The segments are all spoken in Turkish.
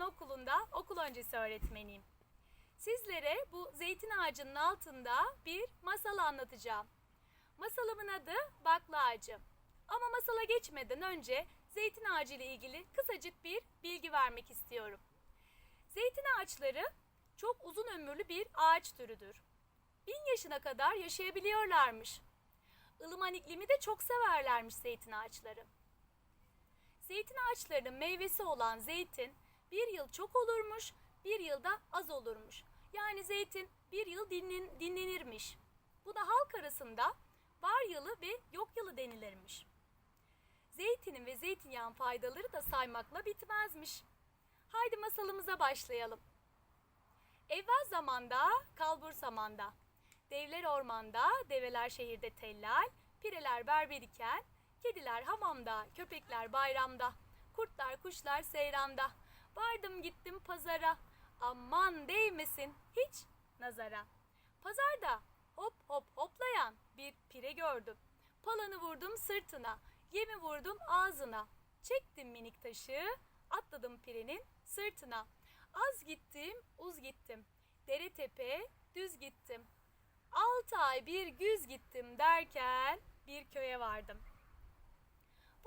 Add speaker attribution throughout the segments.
Speaker 1: anaokulunda okul öncesi öğretmeniyim. Sizlere bu zeytin ağacının altında bir masal anlatacağım. Masalımın adı Bakla Ağacı. Ama masala geçmeden önce zeytin ağacı ile ilgili kısacık bir bilgi vermek istiyorum. Zeytin ağaçları çok uzun ömürlü bir ağaç türüdür. Bin yaşına kadar yaşayabiliyorlarmış. Ilıman iklimi de çok severlermiş zeytin ağaçları. Zeytin ağaçlarının meyvesi olan zeytin bir yıl çok olurmuş, bir yılda az olurmuş. Yani zeytin bir yıl dinlen, dinlenirmiş. Bu da halk arasında var yılı ve yok yılı denilirmiş. Zeytinin ve zeytinyağın faydaları da saymakla bitmezmiş. Haydi masalımıza başlayalım. Evvel zamanda, kalbur zamanda. Devler ormanda, develer şehirde tellal, pireler berber iken, kediler hamamda, köpekler bayramda, kurtlar kuşlar seyranda. Vardım gittim pazara, aman değmesin hiç nazara. Pazarda hop hop hoplayan bir pire gördüm. Palanı vurdum sırtına, yemi vurdum ağzına. Çektim minik taşı, atladım pirenin sırtına. Az gittim, uz gittim. Dere tepe, düz gittim. Altı ay bir güz gittim derken bir köye vardım.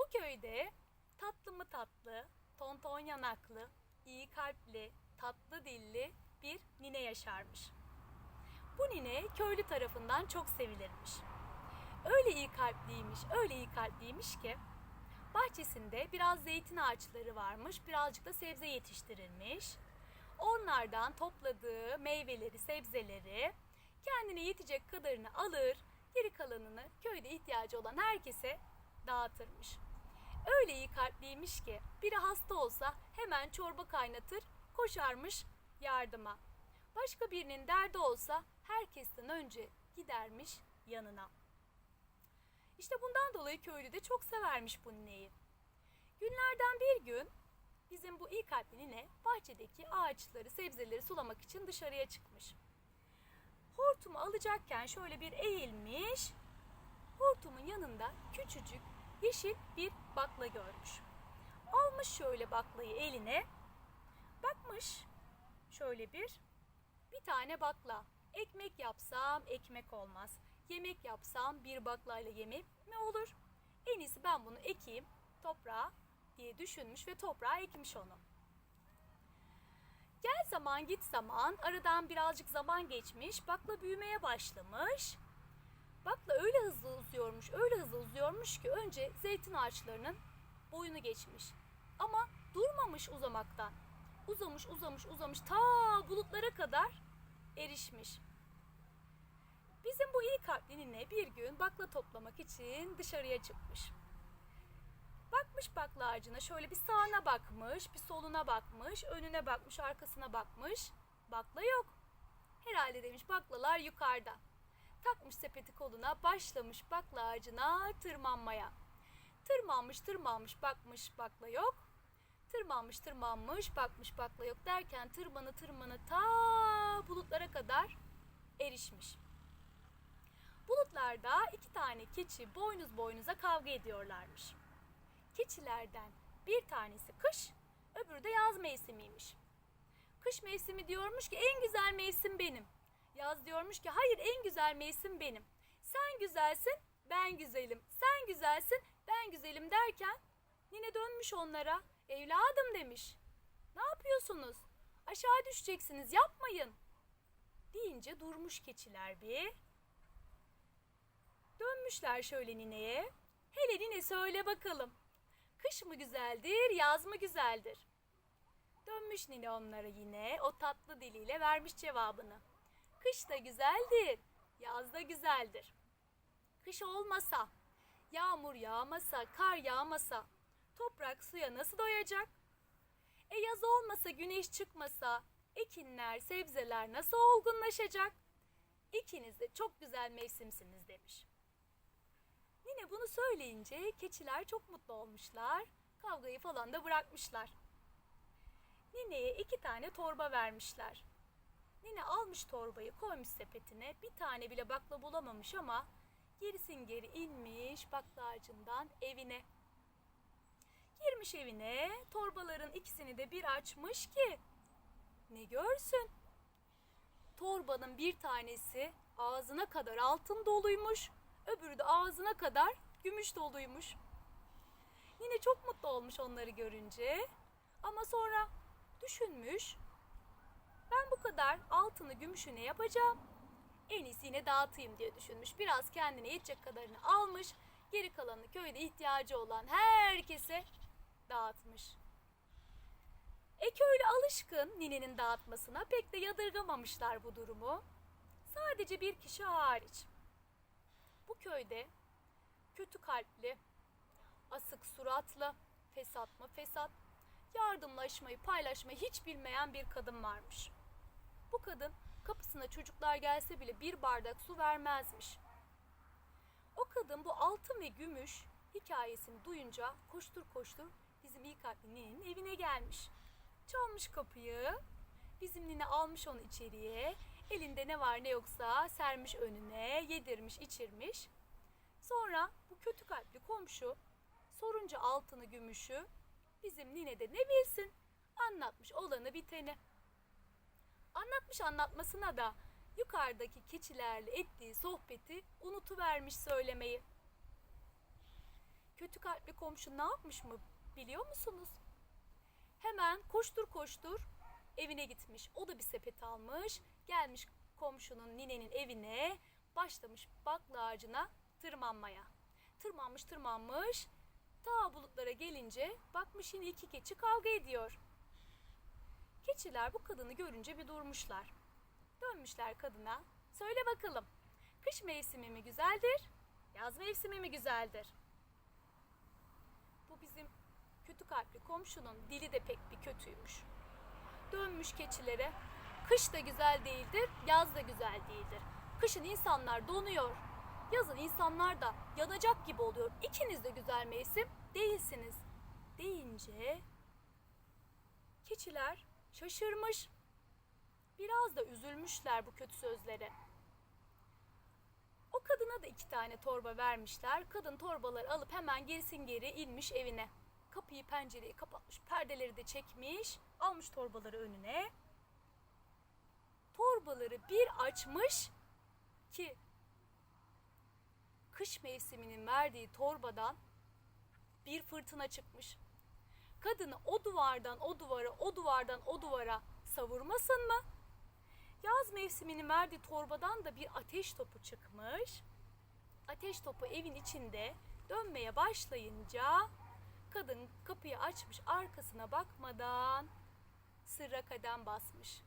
Speaker 1: Bu köyde tatlı mı tatlı, tonton yanaklı, iyi kalpli, tatlı dilli bir nine yaşarmış. Bu nine köylü tarafından çok sevilirmiş. Öyle iyi kalpliymiş, öyle iyi kalpliymiş ki bahçesinde biraz zeytin ağaçları varmış, birazcık da sebze yetiştirilmiş. Onlardan topladığı meyveleri, sebzeleri kendine yetecek kadarını alır, geri kalanını köyde ihtiyacı olan herkese dağıtırmış. Öyle iyi kalpliymiş ki biri hasta olsa hemen çorba kaynatır, koşarmış yardıma. Başka birinin derdi olsa herkesten önce gidermiş yanına. İşte bundan dolayı köylü de çok severmiş bu nineyi. Günlerden bir gün bizim bu iyi kalpli nine bahçedeki ağaçları, sebzeleri sulamak için dışarıya çıkmış. Hortumu alacakken şöyle bir eğilmiş, hortumun yanında küçücük yeşil bir bakla görmüş. Almış şöyle baklayı eline, bakmış şöyle bir, bir tane bakla. Ekmek yapsam ekmek olmaz. Yemek yapsam bir baklayla yemek mi olur? En iyisi ben bunu ekeyim toprağa diye düşünmüş ve toprağa ekmiş onu. Gel zaman git zaman aradan birazcık zaman geçmiş bakla büyümeye başlamış. Bakla öyle hızlı uzuyormuş öyle hızlı uzuyormuş ki önce zeytin ağaçlarının boyunu geçmiş. Ama durmamış uzamaktan. Uzamış uzamış uzamış ta bulutlara kadar erişmiş. Bizim bu iyi kalpli nine bir gün bakla toplamak için dışarıya çıkmış. Bakmış bakla ağacına şöyle bir sağına bakmış, bir soluna bakmış, önüne bakmış, arkasına bakmış. Bakla yok. Herhalde demiş baklalar yukarıda. Takmış sepeti koluna, başlamış bakla ağacına tırmanmaya. Tırmanmış, tırmanmış, bakmış bakla yok. Tırmanmış, tırmanmış, bakmış bakla yok derken tırmanı tırmanı ta bulutlara kadar erişmiş. Bulutlarda iki tane keçi boynuz boynuza kavga ediyorlarmış. Keçilerden bir tanesi kış, öbürü de yaz mevsimiymiş. Kış mevsimi diyormuş ki en güzel mevsim benim. Yaz diyormuş ki hayır en güzel mevsim benim. Sen güzelsin, ben güzelim. Sen güzelsin, ben güzelim derken nine dönmüş onlara. Evladım demiş. Ne yapıyorsunuz? Aşağı düşeceksiniz yapmayın. Deyince durmuş keçiler bir. Dönmüşler şöyle nineye. Hele nine söyle bakalım. Kış mı güzeldir, yaz mı güzeldir? Dönmüş nine onlara yine o tatlı diliyle vermiş cevabını. Kış da güzeldir, yaz da güzeldir. Kış olmasa, yağmur yağmasa, kar yağmasa, toprak suya nasıl doyacak? E yaz olmasa, güneş çıkmasa, ekinler, sebzeler nasıl olgunlaşacak? İkiniz de çok güzel mevsimsiniz demiş. Nine bunu söyleyince keçiler çok mutlu olmuşlar. Kavgayı falan da bırakmışlar. Nine'ye iki tane torba vermişler. Nine almış torbayı koymuş sepetine. Bir tane bile bakla bulamamış ama gerisin geri inmiş bakla ağacından evine. Gelmiş evine torbaların ikisini de bir açmış ki ne görsün. Torbanın bir tanesi ağzına kadar altın doluymuş, öbürü de ağzına kadar gümüş doluymuş. Yine çok mutlu olmuş onları görünce. Ama sonra düşünmüş. Ben bu kadar altını gümüşü ne yapacağım? En iyisi yine dağıtayım diye düşünmüş. Biraz kendine yetecek kadarını almış. Geri kalanını köyde ihtiyacı olan herkese dağıtmış. E köylü alışkın ninenin dağıtmasına pek de yadırgamamışlar bu durumu. Sadece bir kişi hariç. Bu köyde kötü kalpli, asık suratlı, fesat mı fesat, yardımlaşmayı, paylaşmayı hiç bilmeyen bir kadın varmış. Bu kadın kapısına çocuklar gelse bile bir bardak su vermezmiş. O kadın bu altın ve gümüş hikayesini duyunca koştur koştur bizim iyi kalpli ninenin evine gelmiş. Çalmış kapıyı, bizim nine almış onu içeriye, elinde ne var ne yoksa sermiş önüne, yedirmiş içirmiş. Sonra bu kötü kalpli komşu sorunca altını gümüşü bizim nine de ne bilsin anlatmış olanı biteni. Anlatmış anlatmasına da yukarıdaki keçilerle ettiği sohbeti unutuvermiş söylemeyi. Kötü kalpli komşu ne yapmış mı biliyor musunuz? Hemen koştur koştur evine gitmiş. O da bir sepet almış. Gelmiş komşunun ninenin evine başlamış bakla ağacına tırmanmaya. Tırmanmış tırmanmış. Ta bulutlara gelince bakmış yine iki keçi kavga ediyor. Keçiler bu kadını görünce bir durmuşlar. Dönmüşler kadına. Söyle bakalım. Kış mevsimi mi güzeldir? Yaz mevsimi mi güzeldir? Bu bizim kötü kalpli komşunun dili de pek bir kötüymüş. Dönmüş keçilere. Kış da güzel değildir, yaz da güzel değildir. Kışın insanlar donuyor. Yazın insanlar da yanacak gibi oluyor. İkiniz de güzel mevsim değilsiniz. Deyince keçiler şaşırmış. Biraz da üzülmüşler bu kötü sözlere. O kadına da iki tane torba vermişler. Kadın torbaları alıp hemen gerisin geri inmiş evine. Kapıyı pencereyi kapatmış, perdeleri de çekmiş, almış torbaları önüne. Torbaları bir açmış ki kış mevsiminin verdiği torbadan bir fırtına çıkmış. Kadını o duvardan o duvara, o duvardan o duvara savurmasın mı? Yaz mevsiminin verdiği torbadan da bir ateş topu çıkmış. Ateş topu evin içinde dönmeye başlayınca kadın kapıyı açmış arkasına bakmadan sırra kadem basmış.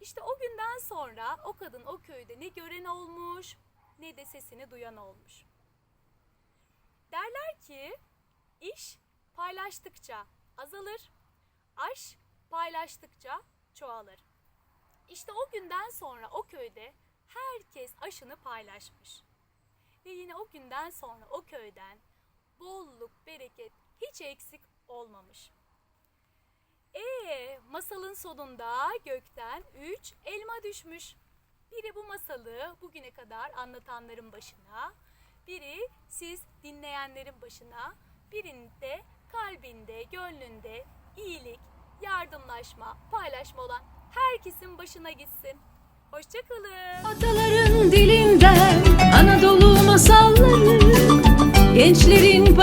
Speaker 1: İşte o günden sonra o kadın o köyde ne gören olmuş ne de sesini duyan olmuş. Derler ki iş paylaştıkça azalır, aş paylaştıkça çoğalır. İşte o günden sonra o köyde herkes aşını paylaşmış. Ve yine o günden sonra o köyden bolluk, bereket hiç eksik olmamış. Ee, masalın sonunda gökten üç elma düşmüş. Biri bu masalı bugüne kadar anlatanların başına, biri siz dinleyenlerin başına, birinde kalbinde, gönlünde iyilik, yardımlaşma, paylaşma olan herkesin başına gitsin. Hoşçakalın.
Speaker 2: Ataların dilinden Anadolu masalları Gençleri